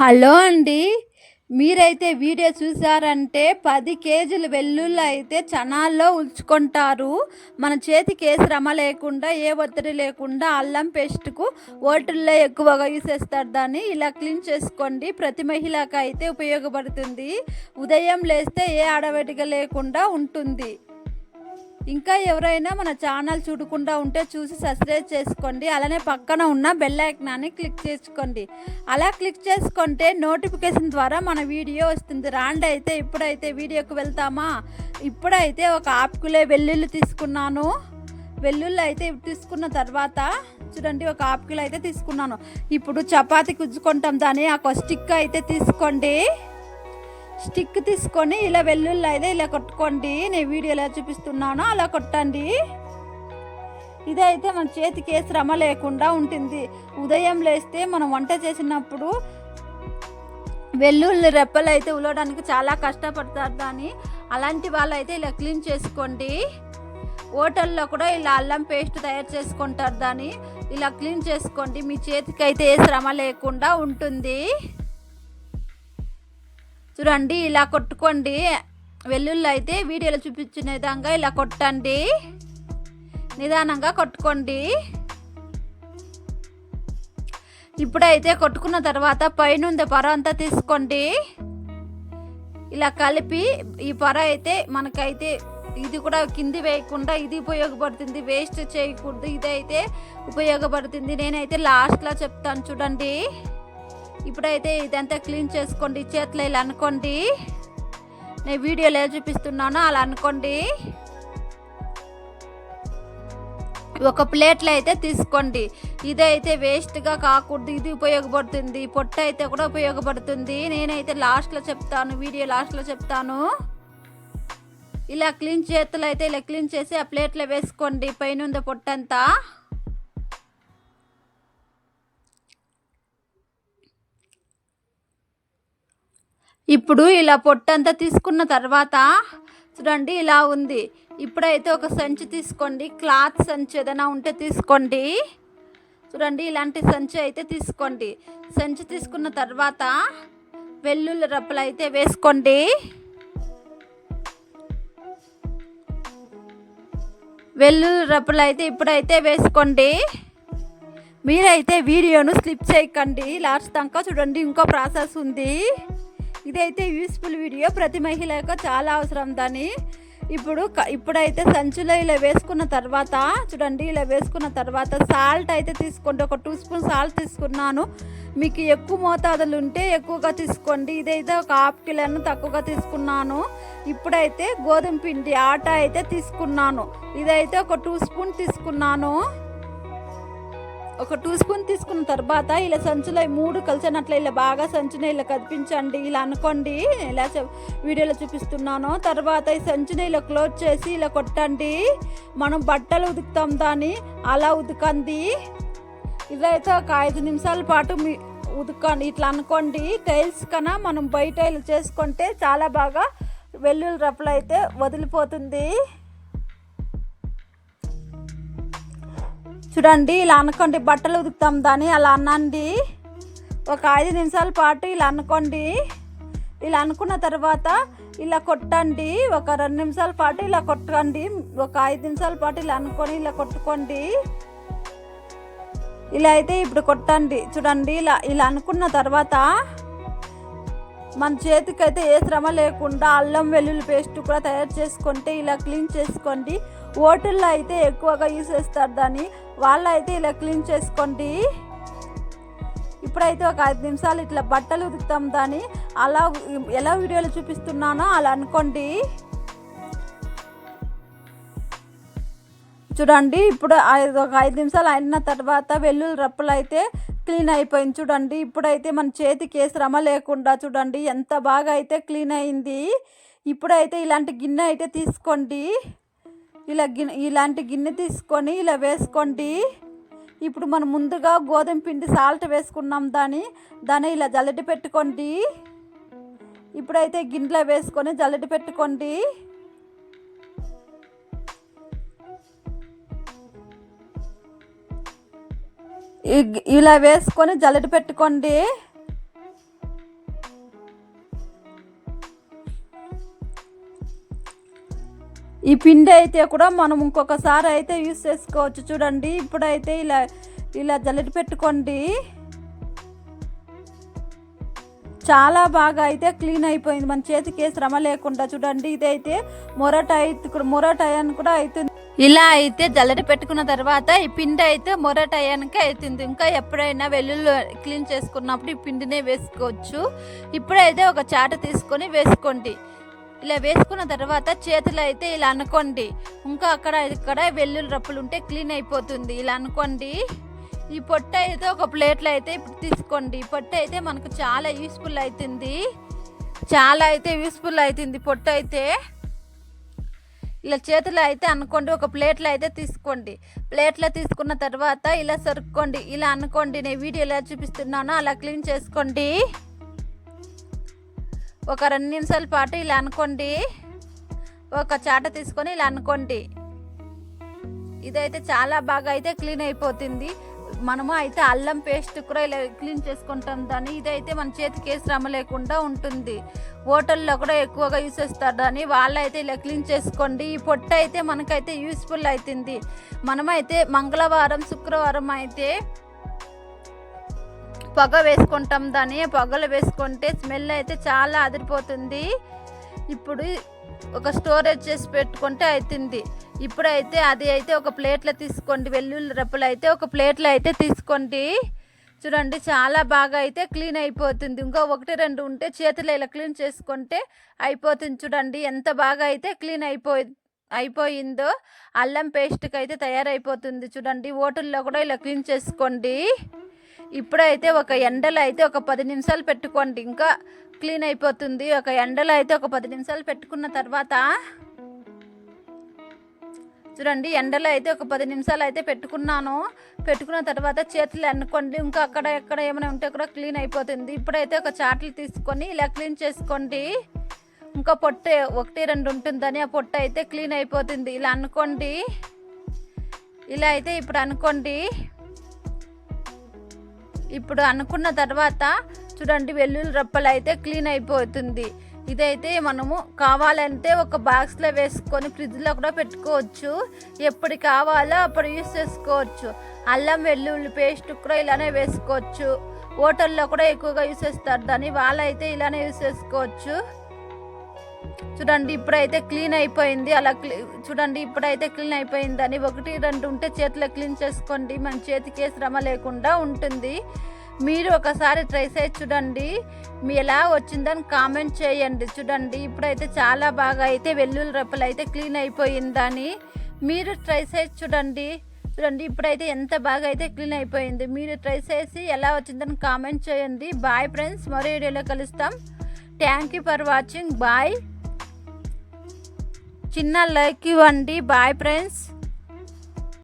Hello అండి. మీరైతే video చూసారంటే పది కేజీలు వెల్లుల్లి అయితే చనాల్లో ఉంచుకుంటారు. మన చేతికి ఏ శ్రమ లేకుండా ఏ ఒత్తిడి లేకుండా అల్లం పేస్ట్కు ఓటుల్లో ఎక్కువగా యూసేస్తారు దాన్ని ఇలా క్లీన్ చేసుకోండి. ప్రతి మహిళకు అయితే ఉపయోగపడుతుంది. ఉదయం లేస్తే ఏ అడవటిగా లేకుండా ఉంటుంది. ఇంకా ఎవరైనా మన ఛానల్ చూడకుండా ఉంటే చూసి సబ్స్క్రైబ్ చేసుకోండి. అలానే పక్కన ఉన్న బెల్ ఐకనాన్ని క్లిక్ చేసుకోండి. అలా క్లిక్ చేసుకుంటే నోటిఫికేషన్ ద్వారా మన వీడియో వస్తుంది. రాండి అయితే ఇప్పుడైతే వీడియోకి వెళ్తామా? ఇప్పుడైతే ఒక ఆపుకులే వెల్లుల్లి తీసుకున్నాను. వెల్లుల్లి అయితే తీసుకున్న తర్వాత చూడండి ఒక ఆపుకిలో అయితే తీసుకున్నాను. ఇప్పుడు చపాతీ కుజ్జుకుంటాం దాన్ని. ఒక స్టిక్ అయితే తీసుకోండి. స్టిక్ తీసుకొని ఇలా వెల్లుల్లి అయితే ఇలా కొట్టుకోండి నేను వీడియోలో చూపిస్తున్నాను అలా కొట్టండి. ఇదైతే మన చేతికి ఏ శ్రమ లేకుండా ఉంటుంది. ఉదయం లేస్తే మనం వంట చేసినప్పుడు వెల్లుల్లి రెప్పలు అయితే ఉలవడానికి చాలా కష్టపడతారు దాన్ని. అలాంటి వాళ్ళు అయితే ఇలా క్లీన్ చేసుకోండి. హోటల్లో కూడా ఇలా అల్లం పేస్ట్ తయారు చేసుకుంటారు దాన్ని. ఇలా క్లీన్ చేసుకోండి మీ చేతికి అయితే ఏ శ్రమ లేకుండా ఉంటుంది. చూడండి ఇలా కొట్టుకోండి. వెల్లుల్లి అయితే వీడియోలో చూపించిన విధంగా ఇలా కొట్టండి. నిదానంగా కొట్టుకోండి. ఇప్పుడైతే కొట్టుకున్న తర్వాత పైన పొర అంతా తీసుకోండి. ఇలా కలిపి ఈ పొర అయితే మనకైతే ఇది కూడా కింది వేయకుండా ఇది ఉపయోగపడుతుంది. వేస్ట్ చేయకూడదు. ఇదైతే ఉపయోగపడుతుంది. నేనైతే లాస్ట్లో చెప్తాను చూడండి. ఇప్పుడైతే ఇదంతా క్లీన్ చేసుకోండి చేతులు ఇలా అనుకోండి. నేను వీడియోలో ఏం చూపిస్తున్నానో అలా అనుకోండి. ఒక ప్లేట్లో అయితే తీసుకోండి. ఇదైతే వేస్ట్గా కాకూడదు ఇది ఉపయోగపడుతుంది పొట్ట అయితే కూడా ఉపయోగపడుతుంది. నేనైతే లాస్ట్లో చెప్తాను వీడియో లాస్ట్లో చెప్తాను. ఇలా క్లీన్ చేతులు అయితే ఇలా క్లీన్ చేసి ఆ ప్లేట్లో వేసుకోండి పైన పొట్టంతా. ఇప్పుడు ఇలా పొట్టంతా తీసుకున్న తర్వాత చూడండి ఇలా ఉంది. ఇప్పుడైతే ఒక సంచి తీసుకోండి. క్లాత్ సంచి ఏదైనా ఉంటే తీసుకోండి. చూడండి ఇలాంటి సంచి అయితే తీసుకోండి. సంచి తీసుకున్న తర్వాత వెల్లుల్లి రప్పలు అయితే వేసుకోండి. వెల్లుల్లి రప్పలు అయితే ఇప్పుడైతే వేసుకోండి. మీరైతే వీడియోను స్లిప్ చేయకండి. లాస్ట్ దాకా చూడండి ఇంకో ప్రాసెస్ ఉంది. ఇదైతే యూస్ఫుల్ వీడియో ప్రతి మహిళకు చాలా అవసరం దాన్ని. ఇప్పుడు ఇప్పుడైతే సంచులో ఇలా వేసుకున్న తర్వాత చూడండి ఇలా వేసుకున్న తర్వాత సాల్ట్ అయితే తీసుకోండి. ఒక టూ స్పూన్ సాల్ట్ తీసుకున్నాను. మీకు ఎక్కువ మోతాదులు ఉంటే ఎక్కువగా తీసుకోండి. ఇదైతే ఒక హాఫ్ కిలోను తక్కువగా తీసుకున్నాను. ఇప్పుడైతే గోధుమ పిండి ఆట అయితే తీసుకున్నాను. ఇదైతే ఒక టూ స్పూన్ తీసుకున్నాను. ఒక టూ స్పూన్ తీసుకున్న తర్వాత ఇలా సంచులో మూడు కలిసినట్ల ఇలా బాగా సంచుని ఇలా కదిపించండి. ఇలా అనుకోండి. ఇలా వీడియోలో చూపిస్తున్నాను. తర్వాత ఈ సంచుని ఇలా క్లోజ్ చేసి ఇలా కొట్టండి. మనం బట్టలు ఉతుకుతాం దాన్ని. అలా ఉతకండి. ఇదైతే ఒక ఐదు నిమిషాల పాటు మీ ఉతకండి. ఇట్లా అనుకోండి. టైల్స్ కన్నా మనం బయట ఇలా చేసుకుంటే చాలా బాగా వెల్లుల్లి రప్పలు అయితే వదిలిపోతుంది. చూడండి ఇలా అనుకోండి బట్టలు ఉతుకుతాం దాన్ని అలా అనండి ఒక ఐదు నిమిషాల పాటు ఇలా అనుకోండి. ఇలా అనుకున్న తర్వాత ఇలా కొట్టండి. ఒక రెండు నిమిషాల పాటు ఇలా కొట్టండి. ఒక ఐదు నిమిషాల పాటు ఇలా అనుకొని ఇలా కొట్టుకోండి. ఇలా అయితే ఇప్పుడు కొట్టండి. చూడండి ఇలా ఇలా అనుకున్న తర్వాత మన చేతికైతే ఏ శ్రమ లేకుండా అల్లం వెల్లుల్లి పేస్ట్ కూడా తయారు చేసుకుంటే ఇలా క్లీన్ చేసుకోండి. హోటల్లో అయితే ఎక్కువగా యూస్ చేస్తారు దాన్ని. వాళ్ళు అయితే ఇలా క్లీన్ చేసుకోండి. ఇప్పుడైతే ఒక ఐదు నిమిషాలు ఇట్లా బట్టలు ఉతుకుతాం దాన్ని. అలా ఎలా వీడియోలో చూపిస్తున్నానో అలా అనుకోండి. చూడండి ఇప్పుడు ఒక ఐదు నిమిషాలు అయిన తర్వాత వెల్లుల్లి రప్పులు అయితే క్లీన్ అయిపోయింది చూడండి. ఇప్పుడైతే మన చేతికి ఏ శ్రమ లేకుండా చూడండి ఎంత బాగా అయితే క్లీన్ అయింది. ఇప్పుడైతే ఇలాంటి గిన్నె అయితే తీసుకోండి. ఇలా గిన్నె ఇలాంటి గిన్నె తీసుకొని ఇలా వేసుకోండి. ఇప్పుడు మనం ముందుగా గోధుమ పిండి సాల్ట్ వేసుకున్నాం దాని దాన్ని ఇలా జల్లటి పెట్టుకోండి. ఇప్పుడైతే గిన్నెలో వేసుకొని జల్లటి పెట్టుకోండి. ఇలా వేసుకొని జల్లెడ పెట్టుకోండి. ఈ పిండి అయితే కూడా మనం ఇంకొకసారి అయితే యూస్ చేసుకోవచ్చు. చూడండి ఇప్పుడైతే ఇలా ఇలా జల్లెడ పెట్టుకోండి. చాలా బాగా అయితే క్లీన్ అయిపోయింది. మన చేతికి శ్రమ లేకుండా చూడండి ఇదైతే మొరట మొరట అని కూడా అవుతుంది ఇలా అయితే జల్లెడ పెట్టుకున్న తర్వాత ఈ పిండి అయితే మొరటాయానికి అవుతుంది ఇంకా ఎప్పుడైనా వెల్లుల్లి క్లీన్ చేసుకున్నప్పుడు ఈ పిండినే వేసుకోవచ్చు. ఇప్పుడైతే ఒక చాట తీసుకొని వేసుకోండి. ఇలా వేసుకున్న తర్వాత చేతులు అయితే ఇలా అనుకోండి. ఇంకా అక్కడ ఇక్కడ వెల్లుల్లి రప్పులు ఉంటే క్లీన్ అయిపోతుంది. ఇలా అనుకోండి. ఈ పొట్ట అయితే ఒక ప్లేట్లో అయితే ఇప్పుడు తీసుకోండి. ఈ పొట్ట అయితే మనకు చాలా యూస్ఫుల్ అవుతుంది చాలా అయితే యూస్ఫుల్ అవుతుంది పొట్ట అయితే. ఇలా చేతులు అయితే అనుకోండి ఒక ప్లేట్లో అయితే తీసుకోండి. ప్లేట్లో తీసుకున్న తర్వాత ఇలా సరుక్కోండి ఇలా అనుకోండి నేను వీడియో ఎలా చూపిస్తున్నానో అలా క్లీన్ చేసుకోండి. ఒక రెండు నిమిషాల పాటు ఇలా అనుకోండి. ఒక చాట తీసుకొని ఇలా అనుకోండి. ఇదైతే చాలా బాగా అయితే క్లీన్ అయిపోతుంది. మనము అయితే అల్లం పేస్ట్ కూడా ఇలా క్లీన్ చేసుకుంటాం దాన్ని. ఇదైతే మన చేతికి ఏ శ్రమ లేకుండా ఉంటుంది. హోటల్లో కూడా ఎక్కువగా యూస్ చేస్తారు దాన్ని. వాళ్ళైతే ఇలా క్లీన్ చేసుకోండి. ఈ పొట్ట అయితే మనకైతే యూస్ఫుల్ అవుతుంది మనమైతే మంగళవారం శుక్రవారం అయితే పొగ వేసుకుంటాం దాన్ని. పొగలు వేసుకుంటే స్మెల్ అయితే చాలా అదిరిపోతుంది. ఇప్పుడు ఒక స్టోరేజ్ చేసి పెట్టుకుంటే అవుతుంది ఇప్పుడైతే అది అయితే ఒక ప్లేట్లో తీసుకోండి. వెల్లుల్లి రెప్పలు అయితే ఒక ప్లేట్లో అయితే తీసుకోండి. చూడండి చాలా బాగా అయితే క్లీన్ అయిపోతుంది. ఇంకా ఒకటి రెండు ఉంటే చేతులు ఇలా క్లీన్ చేసుకుంటే అయిపోతుంది చూడండి. ఎంత బాగా అయితే క్లీన్ అయిపోయి అయిపోయిందో అల్లం పేస్ట్కి అయితే తయారైపోతుంది చూడండి. హోటల్లో కూడా ఇలా క్లీన్ చేసుకోండి. ఇప్పుడైతే ఒక ఎండలో అయితే ఒక పది నిమిషాలు పెట్టుకోండి. ఇంకా క్లీన్ అయిపోతుంది. ఒక ఎండలో అయితే ఒక పది నిమిషాలు పెట్టుకున్న తర్వాత చూడండి ఎండలో అయితే ఒక పది నిమిషాలు అయితే పెట్టుకున్నాను. పెట్టుకున్న తర్వాత చేతులు ఎన్నుకోండి. ఇంకా అక్కడ ఎక్కడ ఏమైనా ఉంటే కూడా క్లీన్ అయిపోతుంది. ఇప్పుడైతే ఒక చాట్లు తీసుకొని ఇలా క్లీన్ చేసుకోండి. ఇంకా పొట్ట ఒకటి రెండు ఉంటుందని ఆ పొట్ట అయితే క్లీన్ అయిపోతుంది. ఇలా అనుకోండి. ఇలా అయితే ఇప్పుడు అనుకోండి. ఇప్పుడు అనుకున్న తర్వాత చూడండి వెల్లుల్లి రప్పలు అయితే క్లీన్ అయిపోతుంది. ఇదైతే మనము కావాలంటే ఒక బాక్స్లో వేసుకొని ఫ్రిడ్జ్లో కూడా పెట్టుకోవచ్చు. ఎప్పుడు కావాలో అప్పుడు యూస్ చేసుకోవచ్చు. అల్లం వెల్లుల్లి పేస్ట్ కూడా ఇలానే వేసుకోవచ్చు. హోటల్లో కూడా ఎక్కువగా యూస్ చేస్తారు. దాన్ని వాళ్ళైతే ఇలానే యూస్ చేసుకోవచ్చు. చూడండి ఇప్పుడైతే క్లీన్ అయిపోయింది. అలా చూడండి ఇప్పుడైతే క్లీన్ అయిపోయింది అని ఒకటి రెండు ఉంటే చేతిలో క్లీన్ చేసుకోండి. మన చేతికి శ్రమ లేకుండా ఉంటుంది. మీరు ఒకసారి ట్రై చేసి చూడండి. మీ ఎలా వచ్చిందని కామెంట్ చేయండి. చూడండి ఇప్పుడైతే చాలా బాగా అయితే వెల్లుల్లి రెప్పలు అయితే క్లీన్ అయిపోయిందని. మీరు ట్రై చేసి చూడండి. చూడండి ఇప్పుడైతే ఎంత బాగా అయితే క్లీన్ అయిపోయింది. మీరు ట్రై చేసి ఎలా వచ్చిందని కామెంట్ చేయండి. బాయ్ ఫ్రెండ్స్ మరో వీడియోలో కలుస్తాం. Thank you for watching bye చిన్న లైక్ ఇవ్వండి. Bye friends